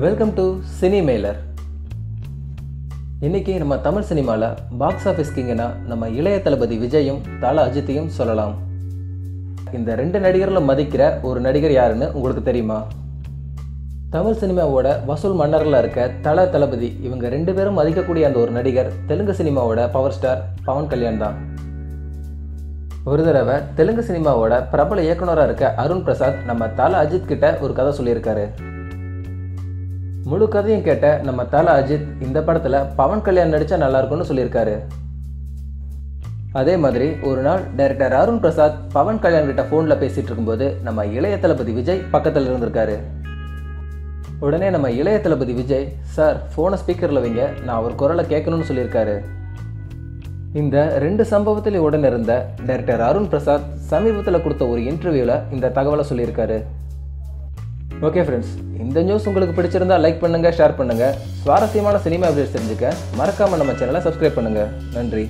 Welcome to cine இன்றைக்கி நம்ம தமிழ் சினிமாவில் பாக்ஸ் ஆஃபீஸ் கிங்கன்னா நம்ம இளைய தளபதி விஜயும் தல அஜித்தையும் சொல்லலாம். இந்த ரெண்டு நடிகர்களும் மதிக்கிற ஒரு நடிகர் யாருன்னு உங்களுக்கு தெரியுமா? தமிழ் சினிமாவோட வசூல் மன்னரில் இருக்க தல தளபதி இவங்க ரெண்டு பேரும் மதிக்கக்கூடிய அந்த ஒரு நடிகர் தெலுங்கு சினிமாவோட பவர் ஸ்டார் பவன் கல்யாண் தான். ஒரு தடவை தெலுங்கு சினிமாவோட பிரபல இயக்குனராக இருக்க அருண் பிரசாத் நம்ம தல அஜித் கிட்ட ஒரு கதை சொல்லியிருக்காரு. முழு கதையும் கேட்ட நம்ம தல அஜித் இந்த படத்தில் பவன் கல்யாண் நடித்தா நல்லா இருக்கும்னு சொல்லியிருக்காரு. அதே மாதிரி ஒரு நாள் டைரக்டர் அருண் பிரசாத் பவன் கல்யாண் கிட்ட ஃபோனில் பேசிகிட்டு இருக்கும்போது நம்ம இளைய தளபதி விஜய் பக்கத்தில் இருந்திருக்காரு. உடனே நம்ம இளைய தளபதி விஜய் சார் ஃபோனை ஸ்பீக்கரில் வைங்க நான் அவர் குரலை கேட்கணும்னு சொல்லியிருக்காரு. இந்த ரெண்டு சம்பவத்திலே உடன் இருந்த டைரக்டர் அருண் பிரசாத் சமீபத்தில் கொடுத்த ஒரு இன்டர்வியூவில் இந்த தகவலை சொல்லியிருக்காரு. ஓகே ஃப்ரெண்ட்ஸ் இந்த நியூஸ் உங்களுக்கு பிடிச்சிருந்தா லைக் பண்ணுங்கள் ஷேர் பண்ணுங்கள் சுவாரஸ்யமான சினிமா அப்டேட்ஸ் தெரிஞ்சுக்க மறக்காமல் நம்ம சேனலை சப்ஸ்கிரைப் பண்ணுங்கள் நன்றி.